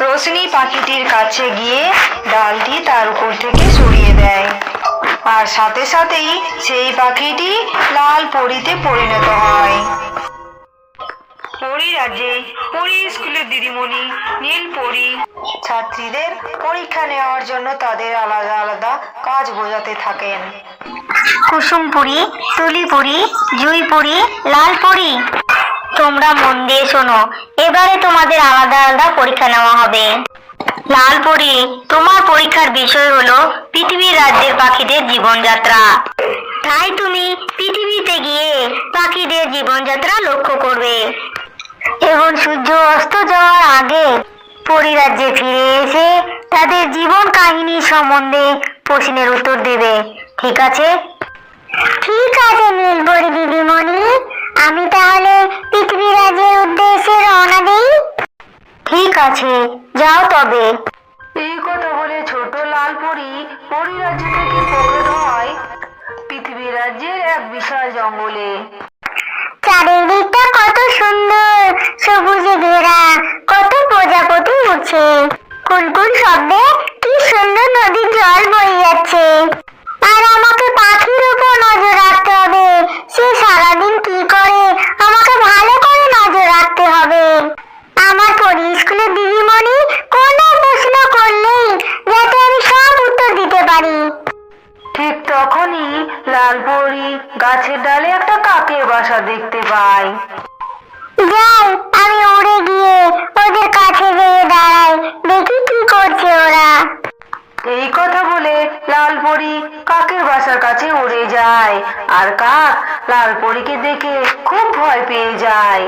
রোশনি পাখিটির কাছে গিয়ে ডালটি তার উপর থেকে সরিয়ে দেয়। আর সাথে সাথেই সেই পাখিটি লাল পরিতে পরিণত হয়। পরি রাজ্যে পরি স্কুলের দিদিমণি, নীল পরি। ছাত্রীদের পরীক্ষা নেওয়ার জন্য তাদের আলাদা আলাদা কাজ বোঝাতে থাকেন। কুসুমপুরি তুলিপুরি জুইপুরি লালপুরি তোমরা মন দিয়ে শোনো। এবারে তোমাদের আলাদা আলাদা পরীক্ষা নেওয়া হবে। লালপুরি, তোমার পরীক্ষার বিষয় হলো পৃথিবীর রাজ্যের পাখিদের জীবনযাত্রা। তাই তুমি পৃথিবীতে গিয়ে পাখিদের জীবনযাত্রা লক্ষ্য করবে। এবং সূর্য অস্ত যাওয়ার আগে পরিরাজ্যে ফিরে এসে তাদের জীবন কাহিনী সম্বন্ধে প্রশ্নের উত্তর দেবে। ঠিক আছে? ঠিক আছে নীলপরি দিদিমণি। আমি তাহলে পৃথিবী রাজ্যের উদ্দেশ্যে রওনা দিই? ঠিক আছে যাও তবে। এই কথা বলে ছোট লাল পরি পরি রাজ্য থেকে প্রকট হয় পৃথিবী রাজ্যের এক বিশাল জঙ্গলে। চারিদিকটা কত সুন্দর সবুজে ঘেরা কত প্রজাপতি উঠছে কোন কোন শব্দে কি সুন্দর নদীর জল বয়ে যাচ্ছে। কাকের দেখতে পায় যাই আমি উড়ে গিয়ে ওদের কাছে গিয়ে দাঁড়াই। দেখি কি করছে ওরা। এই কথা বলে লাল পরি কাকের বাসার কাছে উড়ে যায় আর কাক লাল পরীকে দেখে খুব ভয় পেয়ে যায়।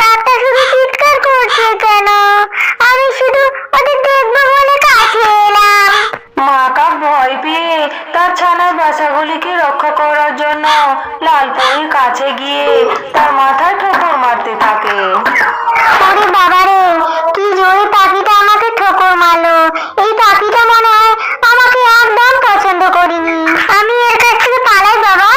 কাকটা শুধু চিৎকার করছে কেন আমি শুধু ওদের দেখব বলে কাছে এলাম মা কাক ভয় পেয়ে তার বাসাগুলিকে রক্ষা করার জন্য লাল পরীর কাছে গিয়ে তার মাথায় ঠোকর মারতে থাকে। ওরে বাবারে কি জোরে পাখিটা আমাকে ঠোকর মারলো? এই পাখিটা মনে হয় আমাকে একদম পছন্দ করিনি। আমি এর কাছ থেকে পালাই বাবা।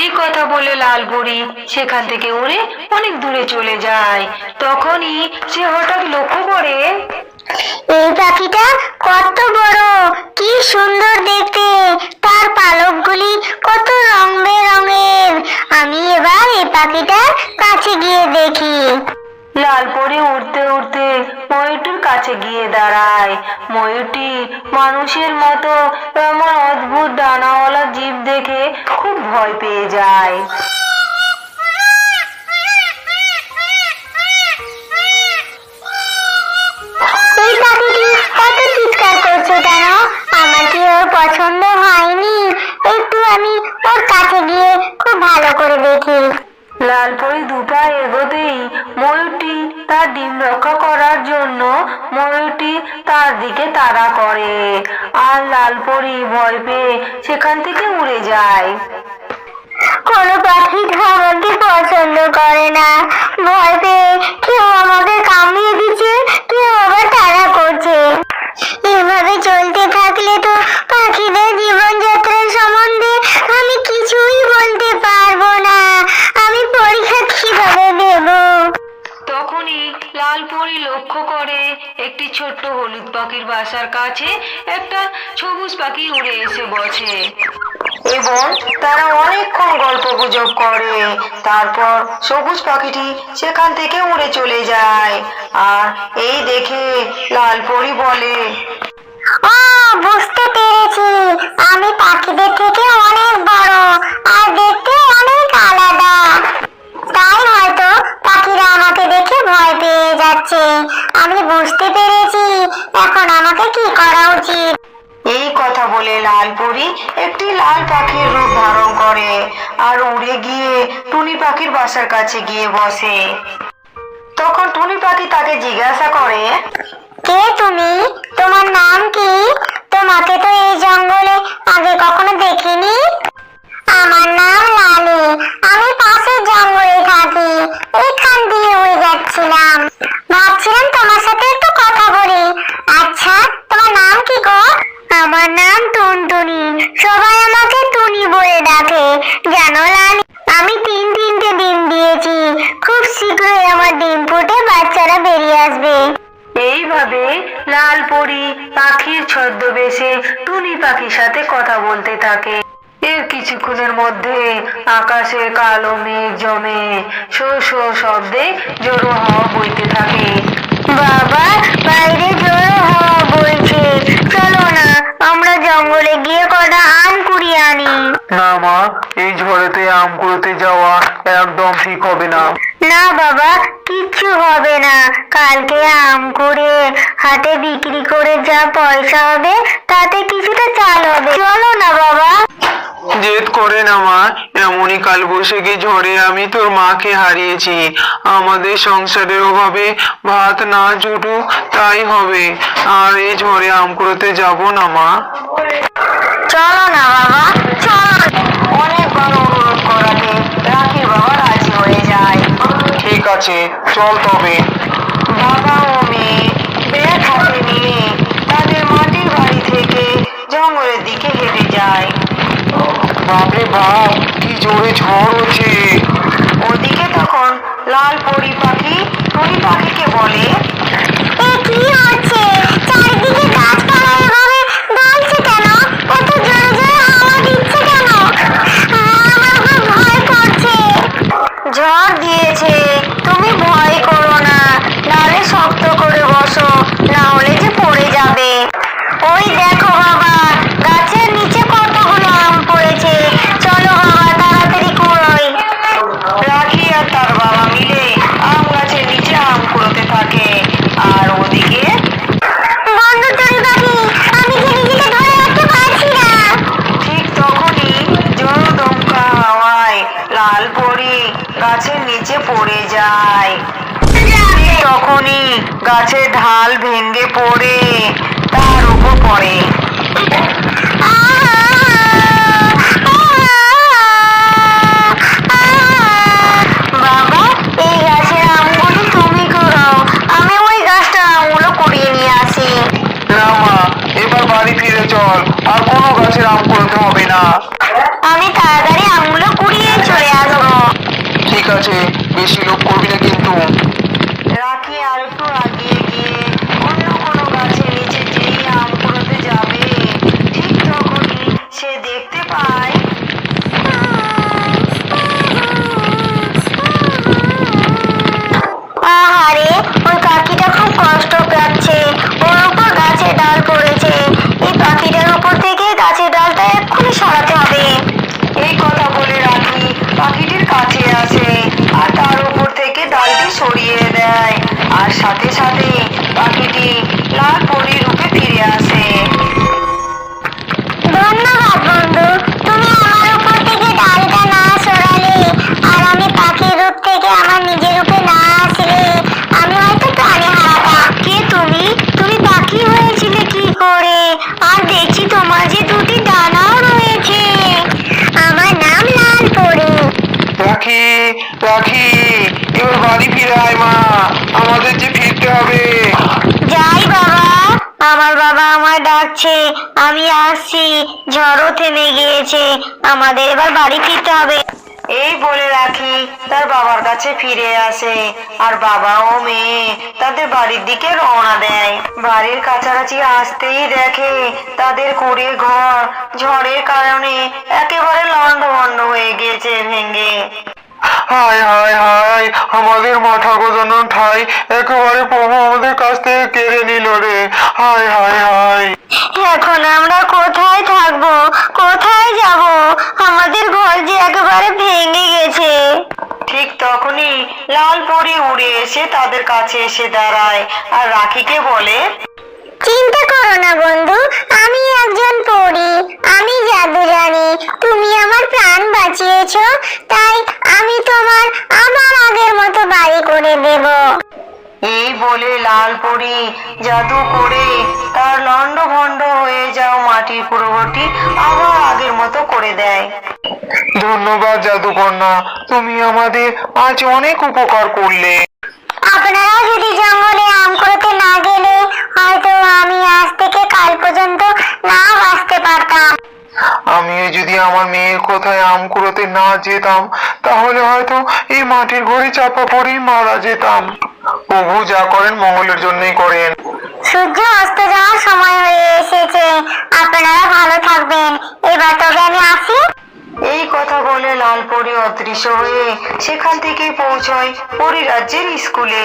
এই কথা বলে লাল পরি সেখান থেকে উড়ে অনেক দূরে চলে যায়। তখনই সে হঠাৎ লক্ষ্য করে এই পাখিটা কত বড় কি সুন্দর দেখতে। পাখিটার কাছে গিয়ে দেখি। লাল পরে উড়তে উড়তে ময়ূরটির কাছে গিয়ে দাঁড়ায়। ময়ূরটি মানুষের মতো এমন অদ্ভুত ডানাওয়ালা জীব দেখে খুব ভয় পেয়ে যায়। তার দিকে তাড়া করে। আর লাল পরি ভয় পেয়ে সেখান থেকে উড়ে যায়। কোনো পাখি আমাকে পছন্দ করে না। ভয় পেয়ে কেউ আমাকে কামিয়ে দিচ্ছে, কেউ আবার তারা করছে। এভাবে চলতে থাকলে তো পাখিদের জীবনযাত্রার সম্বন্ধে আমি কিছুই বলতে পারব না আমি পরীক্ষা কীভাবে দেবো তখনই লাল পরি লক্ষ্য করে একটি ছোট্ট হলুদ পাখির বাসার কাছে একটা সবুজ পাখি উড়ে এসে বসে। এবং তারা অনেকক্ষণ গল্প গুজব করে। তারপর সবুজ পাখিটি সেখান থেকে উড়ে চলে যায়। আর এই দেখে লাল পরি বলে বুঝতে পেরেছি। আমি পাখিদের থেকে অনেক বড় আর দেখতে অনেক আলাদা। তাই হয়তো পাখিরা আমাকে দেখে ভয় পেয়ে যাচ্ছে। আমি বুঝতে পেরেছি। এখন আমাকে কি করা উচিত? এই কথা বলে লাল পরি একটি লাল পাখির রূপ ধারণ করে আর উড়ে গিয়ে টুনি পাখির বাসার কাছে গিয়ে বসে। তখন টুনি পাখি তাকে জিজ্ঞাসা করে কে তুমি? তোমার নাম কি? তোমাকে তো এই জঙ্গলে আগে কখনো দেখিনি। আমার নাম লালি। এইভাবে লাল পরি পাখির ছদ্মবেশে টুনি পাখির সাথে কথা বলতে থাকে। এর কিছুক্ষণের মধ্যে আকাশে কালো মেঘ জমে শো শো শব্দে জোরো হাওয়া বইতে থাকে। বাবা, বাইরে জোরে হাওয়া বইছে চলো না, আমরা জঙ্গলে গিয়ে কটা আম কুড়িয়ে আনি। না মা এই ঝড়েতে আম কুড়োতে যাওয়া একদম ঠিক হবে না। না বাবা কিচ্ছু হবে না। কালকে আম করে হাটে বিক্রি করে যা পয়সা হবে তাতে কিছুটা চাল হবে। চলো না বাবা। জেদ করে না মা এমনই কাল বৈশাখী ঝড়ে আমি তোর মাকে হারিয়েছি। আমাদের সংসারের অভাবে ভাত না জুটুক তাই হবে। আর এই ঝড়ে আম কুড়োতে যাব না মা। চলো না বাবা চলো অনেকবার অনুরোধ করাতে রাখির বাবা রাজি হয়ে যায় ঠিক আছে চল তবে। বাবা ও মেয়ে ব্যাগ হাতে নিয়ে তাদের মাটির বাড়ি থেকে জঙ্গলের দিকে হেঁটে যায়। বাপরে বাপ কি জোরে ঝড় হচ্ছে। ওদিকে তখন লাল পরি পাখি টুনি পাখিকে বলে এ কি হচ্ছে চারিদিকে গাছপালা এভাবে দুলছে কেন এত জোরে জোরে হাওয়া দিচ্ছে কেন আমার খুব ভয় করছে ঝড় দিয়েছে তুমি ভয় করো না নালে শক্ত করে বসো না হলে যে পড়ে যাবে ওই দেখো বাবা গাছের নিচে কতগুলো আম পড়েছে চলো বাবা তাড়াতাড়ি কুড়োই রাখি আর তার বাবা মিলে আম গাছের নিচে আম কুড়োতে থাকে আর ওদিকে বন্ধু চড়ি পাখি আমি যে নিজেকে ধরে রাখতে পারছি না ঠিক তখনই জোর দমকা হাওয়ায় লাল পরি গাছের নিচে পড়ে যায় ঠিক তখনই গাছের ঢাল ভেঙে পড়ে তার উপর পড়ে বাবা এই গাছের আমগুলো তুমি কুড়াও আমি ওই গাছটার আমগুলো কুড়িয়ে নিয়ে আসি না মা এবার বাড়ি ফিরে চল। আর কোনো গাছের আম কুড়োতে হবে না। আমি তাড়াতাড়ি আমগুলো কুড়িয়ে চলে আসব। ঠিক আছে বেশি লোক করবি না কিন্তু। সরিয়ে দেয়। আর সাথে সাথে পাখিটি লাল পরির রূপে ফিরে আসে। ধন্যবাদ বন্ধু তুমি আমার উপর থেকে ডালটা না সরালে আর আমি পাখির রূপ থেকে আমার নিজের রূপে না আসলে আমি হয়তো প্রাণে হারাতাম। কে তুমি? তুমি পাখি হয়েছিলে কি করে? আর দেখছি তোমার যে দুটি ডানাও রয়েছে। আমার নাম লাল পরি। রাখি রাখি এবার বাড়ি ফিরে আয় মা আমাদের যে ফিরতে হবে। যাই বাবা আমার বাবা আমায় ডাকছে। আমি আসছি। ঝড়ও থেমে গিয়েছে। আমাদের এবার বাড়ি ফিরতে হবে। এই বলে রাখি তার বাবার কাছে ফিরে আসে। আর বাবা ও মেয়ে তাদের বাড়ির দিকে রওনা দেয়। বাড়ির কাছাকাছি আসতেই দেখে তাদের কুড়ে ঘর। ঝড়ের কারণে একেবারে লন্ডভন্ড হয়ে গিয়েছে ভেঙে। হায় হায় হায় আমাদের মাথা গোজানোর ঠাই একেবারে প্রভু আমাদের কাছ থেকে কেড়ে নিল রে। হায় হায় হায় এখন আমরা কোথায় থাকব? কোথায় যাব? আমাদের ঘর যে একেবারে ভেঙে গেছে। ঠিক তখনই লাল পরি উড়ে এসে তাদের কাছে এসে দাঁড়ায়। আর রাখিকে বলে চিন্তা করো না বন্ধু আমি একজন পড়ি আমি জাদু জানি তুমি আমার প্রাণ বাঁচিয়েছো তাই আমি তোমার আবার আগের মতো বাড়ি করে দেব। এই বলে লাল পরি জাদু করে তার লন্ডভন্ড হয়ে যাও মাটির পুরোটি আবার আগের মতো করে দেয়। ধন্যবাদ জাদুকন্যা তুমি আমাদের আজ অনেক উপকার করলে। আপনারাও যদি আমার মেয়ের কোথায় আম কুড়োতে না যেতাম তাহলে হয়তো এই মাটির ঘরে চাপা পড়েই মারা যেতাম। প্রভু যা করেন মঙ্গলের জন্যই করেন। সূর্য অস্ত যাওয়ার সময় হয়ে এসেছে। আপনারা ভালো থাকবেন। এবার তবে আমি আসি। এই কথা বলে লাল পরি অদৃশ্য হয়ে সেখান থেকে পৌঁছয় পরিরাজ্যের স্কুলে।